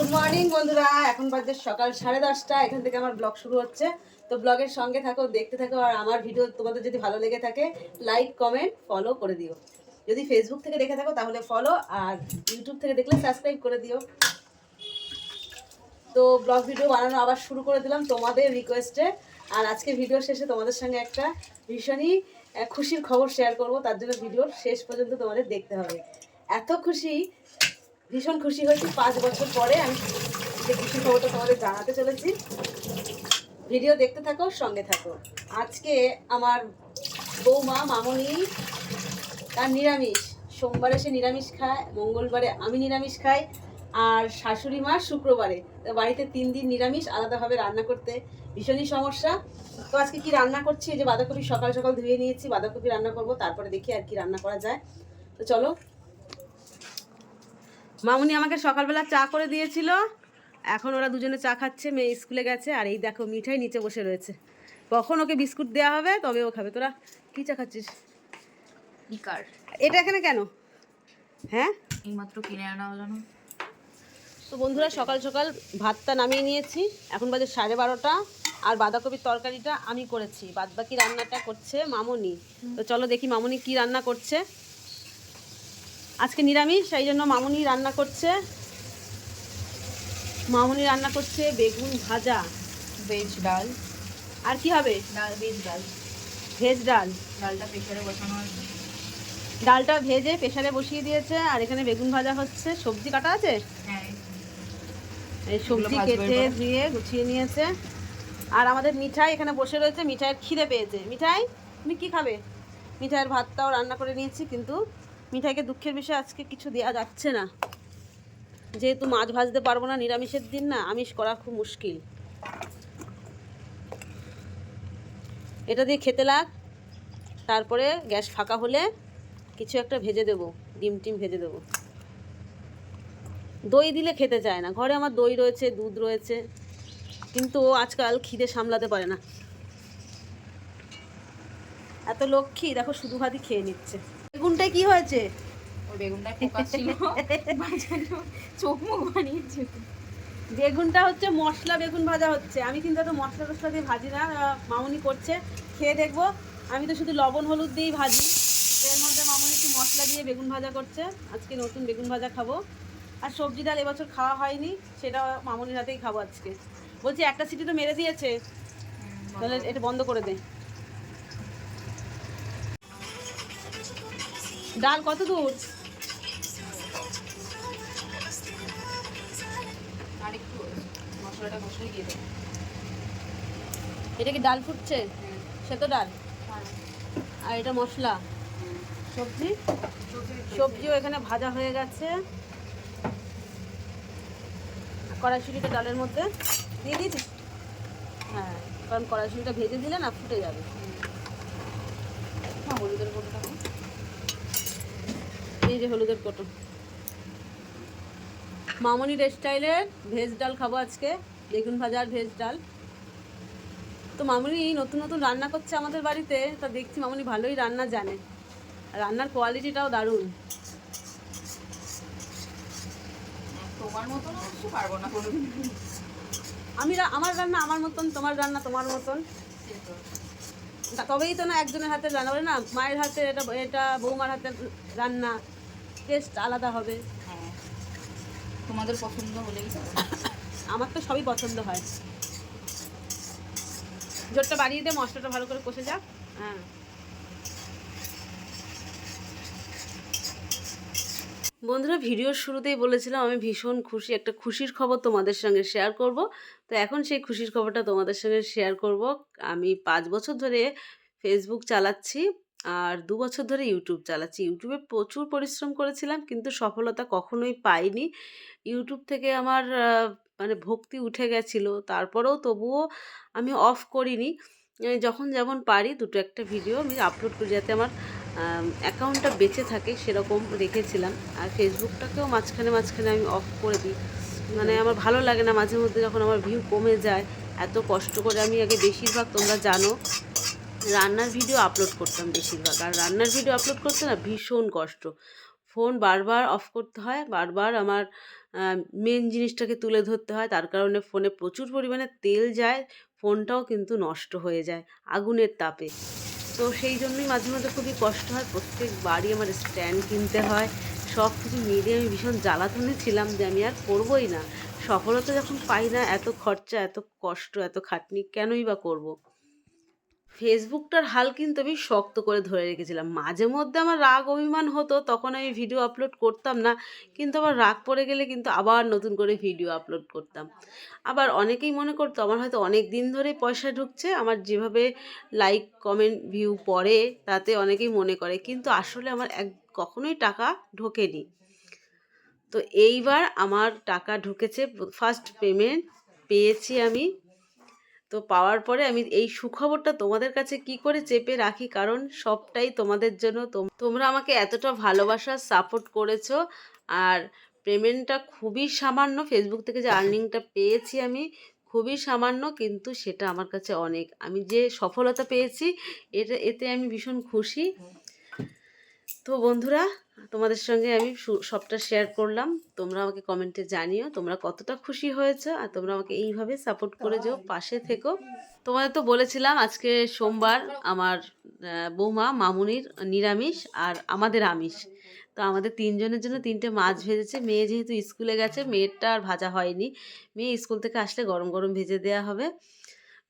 Good morning বন্ধুরা। এখন বাজে সকাল সাড়ে দশটা। এখান থেকে আমার ব্লগ শুরু হচ্ছে। তো ব্লগের সঙ্গে থাকো, দেখতে থাকো, আর আমার ভিডিও তোমাদের যদি ভালো লেগে থাকে লাইক কমেন্ট ফলো করে দিও। যদি ফেসবুক থেকে দেখে থাকো, তাহলে ফলো আর ইউটিউব থেকে দেখলে সাবস্ক্রাইব করে দিও। তো ব্লগ ভিডিও বানানো আবার শুরু করে দিলাম তোমাদের রিকোয়েস্টে আর আজকে ভিডিও শেষে তোমাদের সঙ্গে একটা ভীষণই খুশির খবর শেয়ার করব। তার জন্য ভিডিওর শেষ পর্যন্ত তোমাদের দেখতে হবে। এত খুশি ভীষণ খুশি হয়েছি। পাঁচ বছর পরে আমি যে খুশির খবরটা তোমাদের জানাতে চলেছি, ভিডিও দেখতে থাকো, সঙ্গে থাকো। আজকে আমার বৌমা, মামনি, তার নিরামিষ। সোমবারে সে নিরামিষ খায়, মঙ্গলবারে আমি নিরামিষ খাই, আর শাশুড়ি মা শুক্রবারে। বাড়িতে তিন দিন নিরামিষ, আলাদাভাবে রান্না করতে ভীষণই সমস্যা। তো আজকে কি রান্না করছি? যে বাঁধাকপি সকাল সকাল ধুয়ে নিয়েছি, বাঁধাকপি রান্না করব, তারপরে দেখি আর কি রান্না করা যায়। তো চলো মামুনি আমাকে সকালবেলা চা করে দিয়েছিল। এখন ওরা দুজনে চা খাচ্ছে মেয়ে স্কুলে গেছে আর এই দেখো মিঠাই নিচে বসে রয়েছে। কখন ওকে বিস্কুট দেওয়া হবে তবে ও খাবে। তোরা কী চা খাচ্ছিস? এটা এখানে কেন? হ্যাঁ? এইমাত্র কিনে আনা হলো না। তো বন্ধুরা সকাল সকাল ভাতটা নামিয়ে নিয়েছি। এখন বাজে সাড়ে বারোটা আর বাঁধাকপির তরকারিটা আমি করেছি। বাদ বাকি রান্নাটা করছে মামুনি। তো চলো দেখি মামুনি কি রান্না করছে। আজকে নিরামিষ সেই জন্য মামুনি রান্না করছে। মামুনি রান্না করছে বেগুন ভাজা ভেজ ডাল। আর কি হবে? ডাল ভেজ ডাল। ভেজ ডাল। ডালটা প্রেশারে বসানো আছে। ডালটা ভেজে প্রেশারে বসিয়ে দিয়েছে আর এখানে বেগুন ভাজা হচ্ছে। সবজি কাটা আছে? হ্যাঁ। এই সবজি কেটে। ধুয়ে গুছিয়ে নিয়েছে। আর আমাদের মিঠাই এখানে বসে রয়েছে মিঠাইয়ের খিদে পেয়েছে। মিঠাই তুমি কি খাবে? মিঠাইয়ের ভাতটাও রান্না করে নিয়েছি কিন্তু মিঠাইকে দুঃখের বিষয় আজকে কিছু দেওয়া যাচ্ছে না। যেহেতু মাছ ভাজতে পারব না, নিরামিষের দিন না, আমিষ করা খুব মুশকিল। এটা দিয়ে খেতে লাগ, তারপরে গ্যাস ফাঁকা হলে কিছু একটা ভেজে দেবো, ডিম টিম ভেজে দেবো। দই দিলে খেতে চায় না, ঘরে আমার দই রয়েছে, দুধ রয়েছে, কিন্তু ও আজকাল খিদে সামলাতে পারে না। এত লক্ষ্মী দেখো শুধু ভাতই খেয়ে নিচ্ছে। বেগুনটায় কি হয়েছে? বেগুনটা ছিল। চোখ মুখ বানিয়েছে। বেগুনটা হচ্ছে মশলা বেগুন ভাজা হচ্ছে। আমি কিন্তু এত মশলা টশলা দিয়ে ভাজি না মামুনি করছে। খেয়ে দেখব। আমি তো শুধু লবণ হলুদ দিয়েই ভাজি। এর মধ্যে মামুনি একটু মশলা দিয়ে বেগুন ভাজা করছে। আজকে নতুন বেগুন ভাজা খাব। আর সবজি ডাল এবছর খাওয়া হয়নি সেটা মামুনির হাতেই খাব আজকে। বলছি একটা সিটি তো মেরে দিয়েছে। তাহলে এটা বন্ধ করে দে। ডাল কত দূর? এটা কি ডাল ফুটছে? সে তো ডাল? আর এটা মশলা? সবজি? সবজিও এখানে ভাজা হয়ে গেছে। কড়াইশুটিটা ডালের মধ্যে দিয়ে দিয়েছিস? হ্যাঁ কারণ কড়াইশুটিটা ভেজে দিলে না ফুটে যাবে। হ্যাঁ হলুদের কোটোটা এই যে হলুদের কোটো মামনির স্টাইলের ভেজ ডাল খাব আজকে বেগুন ভাজার ভেজ ডাল। তো মামনি নতুন নতুন রান্না করছে আমাদের বাড়িতে তা দেখছি মামনি ভালোই রান্না জানে। রান্নার কোয়ালিটিটাও দারুণ। আমি আমার রান্না আমার মতন তোমার রান্না তোমার মতন। তবেই তো না একজনের হাতের রান্না বলে না মায়ের হাতে এটা এটা বৌমার হাতের রান্না। টেস্ট আলাদা হবে। হ্যাঁ। তোমাদের পছন্দ হলেই আমার তো সবই পছন্দ হয়। জোরটা বাড়িয়ে দে মশলাটা ভালো করে কষে যাক হ্যাঁ। বন্ধুরা ভিডিওর শুরুতেই বলেছিলাম আমি ভীষণ খুশি। একটা খুশির খবর তোমাদের সঙ্গে শেয়ার করব। তো এখন সেই খুশির খবরটা তোমাদের সঙ্গে শেয়ার করব। আমি পাঁচ বছর ধরে ফেসবুক চালাচ্ছি। আর দু বছর ধরে ইউটিউব চালাচ্ছি। ইউটিউবে প্রচুর পরিশ্রম করেছিলাম কিন্তু সফলতা কখনোই পাইনি। ইউটিউব থেকে আমার মানে ভক্তি উঠে গেছিল। তারপরেও তবুও আমি অফ করিনি। যখন যেমন পারি দুটো একটা ভিডিও আমি আপলোড করি যাতে আমার অ্যাকাউন্টটা বেঁচে থাকে সেরকম রেখেছিলাম। আর ফেসবুকটাকেও মাঝখানে মাঝখানে আমি অফ করে দিই। মানে আমার ভালো লাগে না মাঝে মধ্যে যখন আমার ভিউ কমে যায়, এত কষ্ট করে আমি আগে বেশিরভাগ তোমরা জানো। রান্নার ভিডিও আপলোড করতাম বেশিরভাগ। আর রান্নার ভিডিও আপলোড করতে না ভীষণ কষ্ট। ফোন বারবার অফ করতে হয়, বারবার আমার মেন জিনিসটাকে তুলে ধরতে হয়। তার কারণে ফোনে প্রচুর পরিমাণে তেল যায় ফোনটাও কিন্তু নষ্ট হয়ে যায় আগুনের তাপে। তো সেই জন্যই মাঝে মাঝে খুবই কষ্ট হয়। প্রত্যেকবারই আমার স্ট্যান্ড কিনতে হয়। সব কিছু মিলিয়ে আমি ভীষণ জ্বালাতনে ছিলাম যে আমি আর করবোই না। সফলতা যখন পাই না, এত খরচা, এত কষ্ট, এত খাটনি কেনই বা করব। ফেসবুকটার হাল কিন্তু আমি শক্ত করে ধরে রেখেছিলাম। মাঝে মধ্যে আমার রাগ অভিমান হতো, তখন আমি ভিডিও আপলোড করতাম না, কিন্তু আবার রাগ পড়ে গেলে কিন্তু আবার নতুন করে ভিডিও আপলোড করতাম। আবার অনেকেই মনে করতো, আমার হয়তো অনেক দিন ধরেই পয়সা ঢুকছে, আমার যেভাবে লাইক কমেন্ট ভিউ পড়ে, তাতে অনেকেই মনে করে। কিন্তু আসলে আমার এক, কখনোই টাকা ঢোকেনি। তো এইবার আমার টাকা ঢুকেছে ফার্স্ট পেমেন্ট পেয়েছি আমি তো পাওয়ার পরে আমি এই সুখবরটা তোমাদের কাছে কি করে চেপে রাখি? কারণ সবটাই তোমাদের জন্য তোম- তোমরা আমাকে এতটা ভালোবাসা সাপোর্ট করেছ। আর পেমেন্টটা খুবই সামান্য ফেসবুক থেকে যে আর্নিংটা পেয়েছি আমি, খুবই সামান্য, কিন্তু সেটা আমার কাছে অনেক। আমি যে সফলতা পেয়েছি, এটা, এতে আমি ভীষণ খুশি। তো বন্ধুরা তোমাদের সঙ্গে আমি সবটা শেয়ার করলাম। তোমরা আমাকে কমেন্টে জানিও, তোমরা কতটা খুশি হয়েছো আর তোমরা আমাকে এইভাবে সাপোর্ট করে যেও, পাশে থেকো। তোমাদের তো বলেছিলাম আজকে সোমবার আমার বৌমা মামুনির নিরামিষ আর আমাদের আমিষ। তো আমাদের তিনজনের জন্য তিনটে মাছ ভেজেছে। মেয়ে যেহেতু স্কুলে গেছে, মেয়েরটা আর ভাজা হয়নি। মেয়ে স্কুল থেকে আসলে গরম গরম ভেজে দেওয়া হবে।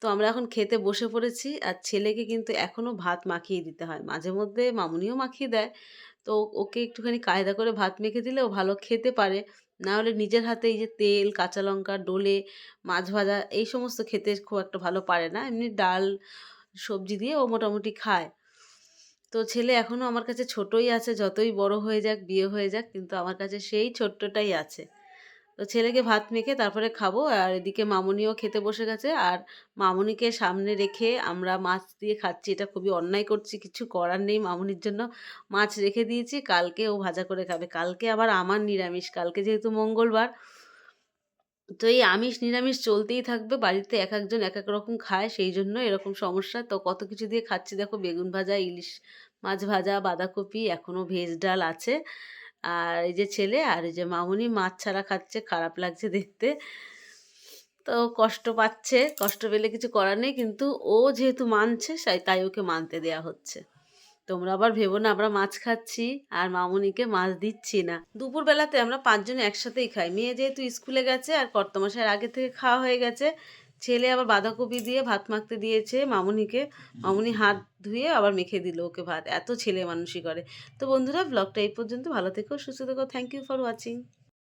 তো আমরা এখন খেতে বসে পড়েছি আর ছেলেকে কিন্তু এখনও ভাত মাখিয়ে দিতে হয়। মাঝে মধ্যে মামুনিও মাখিয়ে দেয়। তো ওকে একটুখানি কায়দা করে ভাত মেখে দিলে ও ভালো খেতে পারে। না হলে নিজের হাতে এই যে তেল, কাঁচা লঙ্কা, ডোলে, মাছ ভাজা এই সমস্ত খেতে খুব একটা ভালো পারে না। এমনি ডাল, সবজি দিয়ে ও মোটামুটি খায়। তো ছেলে এখনও আমার কাছে ছোটই আছে, যতই বড় হয়ে যাক, বিয়ে হয়ে যাক, কিন্তু আমার কাছে সেই ছোট্টটাই আছে। তো ছেলেকে ভাত মেখে তারপরে খাব। আর এদিকে মামুনিও খেতে বসে গেছে। আর মামুনিকে সামনে রেখে আমরা মাছ দিয়ে খাচ্ছি। এটা খুবই অন্যায় করছি, কিছু করার নেই মামুনির জন্য। মাছ রেখে দিয়েছি, কালকে ও ভাজা করে খাবে। কালকে আবার আমার নিরামিষ, কালকে যেহেতু মঙ্গলবার। তো এই আমিষ, নিরামিষ চলতেই থাকবে। বাড়িতে এক একজন এক এক রকম খায়, সেই জন্য এরকম সমস্যা। তো কত কিছু দিয়ে খাচ্ছি দেখো, বেগুন ভাজা, ইলিশ মাছ ভাজা, বাঁধাকপি এখনও ভেজ ডাল আছে। আর এই যে ছেলে আর এই যে মামুনি মাছ ছাড়া খাচ্ছে, খারাপ লাগছে দেখতে। তো কষ্ট পাচ্ছে, কষ্ট পেলে কিছু করার নেই, কিন্তু ও যেহেতু মানছে তাই ওকে মানতে দেয়া হচ্ছে। তোমরা আবার ভেবো না, আমরা মাছ খাচ্ছি আর মামুনিকে মাছ দিচ্ছি না। দুপুর বেলাতে আমরা পাঁচজন একসাথেই খাই। মেয়ে যেহেতু স্কুলে গেছে আর কর্তমশাইয়ের আগে থেকে খাওয়া হয়ে গেছে ছেলে আবার বাঁধাকপি দিয়ে ভাত মাখতে দিয়েছে মামুনিকে। মামুনি হাত ধুয়ে আবার মেখে দিল ওকে ভাত। এত ছেলে মানুষই করে। তো বন্ধুরা ব্লগটা এই পর্যন্ত। ভালো থেকো সুস্থ থেকো। Thank you for watching